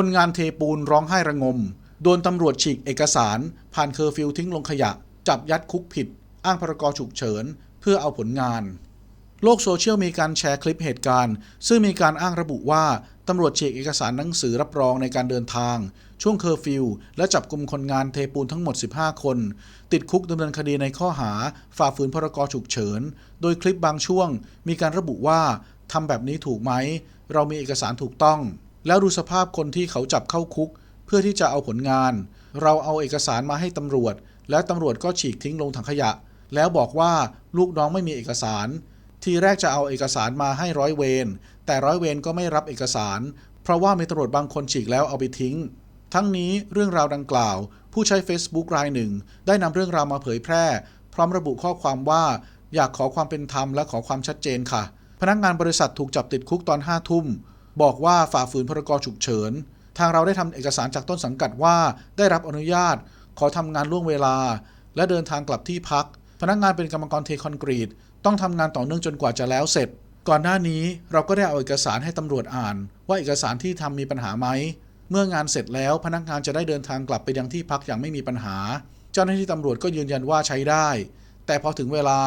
คนงานเทปูนร้องไห้ระงม โดนตำรวจฉีกเอกสาร ผ่านเคอร์ฟิวทิ้งลงขยะ จับยัดคุกผิด อ้างพรกฉุกเฉิน เพื่อเอาผลงาน โลกโซเชียลมีการแชร์คลิปเหตุการณ์ ซึ่งมีการอ้างระบุว่า ตำรวจฉีกเอกสารหนังสือรับรองในการเดินทาง ช่วงเคอร์ฟิว และจับกลุ่มคนงานเทปูนทั้งหมด 15 คน ติดคุกดำเนินคดีในข้อหา ฝ่าฝืนพรกฉุกเฉิน โดยคลิปบางช่วง มีการระบุว่าทำแบบนี้ถูกไหม เรามีเอกสารถูกต้อง แล้วดูสภาพคนที่เขาจับเข้าคุก เพื่อที่จะเอาผลงาน เราเอาเอกสารมาให้ตำรวจ แล้วตำรวจก็ฉีกทิ้งลงถังขยะ แล้วบอกว่าลูกน้องไม่มีเอกสาร ทีแรกจะเอาเอกสารมาให้ร้อยเวรแต่ร้อยเวรก็ไม่รับเอกสาร เพราะว่ามีตำรวจบางคนฉีกแล้วเอาไปทิ้ง ทั้งนี้เรื่องราวดังกล่าว ผู้ใช้ Facebook รายหนึ่ง ได้นำเรื่องราวมาเผยแพร่ พร้อมระบุข้อความว่า อยากขอความเป็นธรรมและขอความชัดเจนค่ะ พนักงานบริษัทถูกจับติดคุกตอนห้าทุ่ม บอกว่าฝ่าฝืนพรกฉุกเฉิน ทางเราได้ทำเอกสารจากต้นสังกัดว่าได้รับอนุญาต ขอทำงานล่วงเวลา และเดินทางกลับที่พัก พนักงานเป็นกรรมกรเทคอนกรีต ต้องทำงานต่อเนื่องจนกว่าจะแล้วเสร็จ ก่อนหน้านี้เราก็ได้เอาเอกสารให้ตำรวจอ่าน ว่าเอกสารที่ทำมีปัญหาไหม เมื่องานเสร็จแล้วพนักงานจะได้เดินทางกลับไปยังที่พักอย่างไม่มีปัญหา เจ้าหน้าที่ตำรวจก็ยืนยันว่าใช้ได้ แต่พอถึงเวลา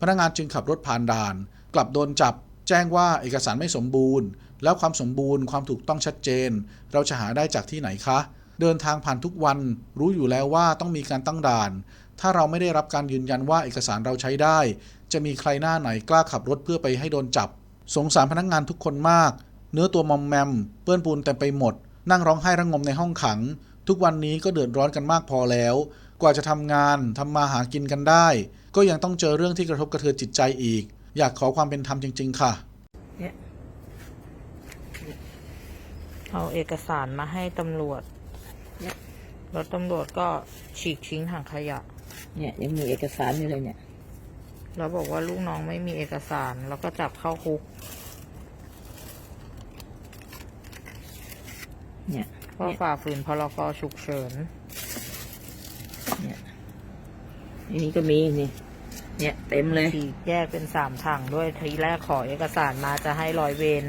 พนักงานจึงขับรถผ่านด่าน กลับโดนจับ แจ้งว่าเอกสารไม่สมบูรณ์ แล้วความสมบูรณ์ความถูกต้องชัดเจน เราจะหาได้จากที่ไหนคะ เดินทางผ่านทุกวัน รู้อยู่แล้วว่าต้องมีการตั้งด่าน ถ้าเราไม่ได้รับการยืนยันว่าเอกสารเราใช้ได้ จะมีใครหน้าไหนกล้าขับรถเพื่อไปให้โดนจับ สงสารพนักงานทุกคนมาก เนื้อตัวมอมแมม เปื้อนปูนเต็มไปหมด นั่งร้องไห้ระงมในห้องขัง ทุกวันนี้ก็เดือดร้อนกันมากพอแล้ว กว่าจะทำงานทำมาหากินกันได้ ก็ยังต้องเจอเรื่องที่กระทบกระเทือนจิตใจอีก อยากขอความเป็นธรรมจริง ๆ ค่ะเนี่ย เอาเอกสารมาให้ตำรวจเนี่ยแล้วตำรวจก็ฉีกทิ้งถังขยะ เนี่ยยังมีเอกสารอยู่เลยเนี่ย แล้วบอกว่าลูกน้องไม่มีเอกสาร แล้วก็จับเข้าคุก เนี่ยเพราะฝ่าฝืนพรกฉุกเฉิน เนี่ยอันนี้ก็มีนี่ เนี่ย เต็มเลยฉีกแยกเป็นสามถังด้วยทีแรกขอเอกสารมาจะให้ร้อยเวร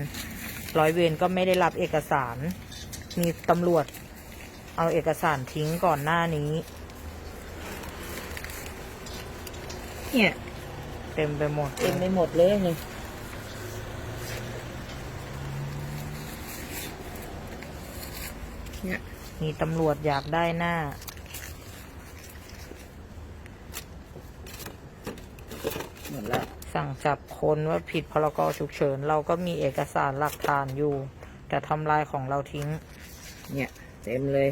ร้อยเวรก็ไม่ได้รับเอกสาร มีตำรวจ เอาเอกสารทิ้งก่อนหน้านี้ เนี่ย เต็มไปหมด เต็มไปหมดเลยนี่เนี่ยมีตำรวจอยากได้หน้า หมดแล้วสั่งจับคนว่าผิดพรกฉุกเฉิน เราก็มีเอกสารหลักฐานอยู่ แต่ทำลายของเราทิ้ง เนี่ย เต็มเลย